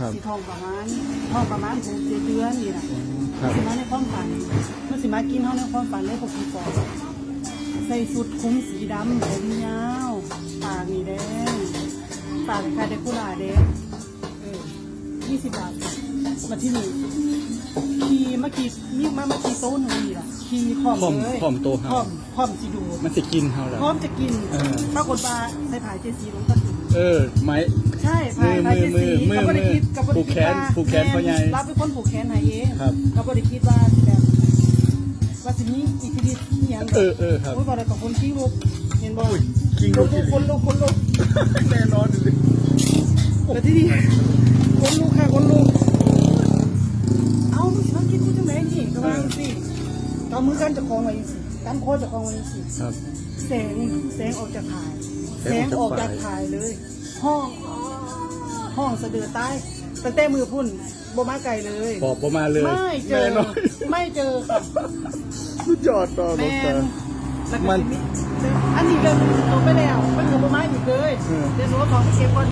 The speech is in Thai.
ครับสีทองประมาณทองประมาณหกเจ็ดเดือนนี่นะครับสิมาในความฝันมันสิมากินเฮาในความฝันเลยพวกพี่ปอบใส่ชุดคลุ้มสีดำผมยาวปากนี่แดงปากคล้ายๆเดกุลาแดงเออยี่สิบบาทมาที่นี่ขี่มาขี่นี่มามาขี่โต๊ะหนึ่งนี่ล่ะขี่คอมคอมเลยคอมโต๊ะคเฮาอมคอมสิดูดมันสิกินเฮาแล้วพร้อมจะกินเออปรากฏว่าใส่ผายเจซีลงกระสุนเออไม้ใช่ ผายผายเจมืซีอมือกับบริคิดมือกับบริผูกแขคิดนว่าผูกแขนพ่อใหญ่รับเป็นคนผูกแขนให้เองครับกับบริคิดว่าสิแบบว่าสิมีอิทธิฤทธิ์อหย่างเออเออครับโอ้ยบอกเลยกับคนขี้ลูกเห็นบ่อุ้ยกิ้งลูกขี้คนลูกคนลูกแน่นอนเลยแต่ที่นี่คนลูกค่ะคนลูกเอามึงสิมากินกูจังไหนนี่ก็ว่าสิเอามือกันจะคล้องไว้สิกันโคจะคล้องไว้สิครับแสงแสงออกจากถ่ายแสแสงงออออกกจาจากกถ่าถ่ายยเลยห้อง ห้องสะดือใต้ตั้งแต่มือพุ่นบ่มาไกลเลยปอบประมาเลยไม่เจอ แน่นอนไม่เจอค่ะสุดยอดต่อแมรถตา นแล้วก็มันสิมีอันนี้เดินลงไปแล้วมันเกือบบ่มาอีกเลยเออเดี๋ยวหนูเอาของไปเก็บก่อน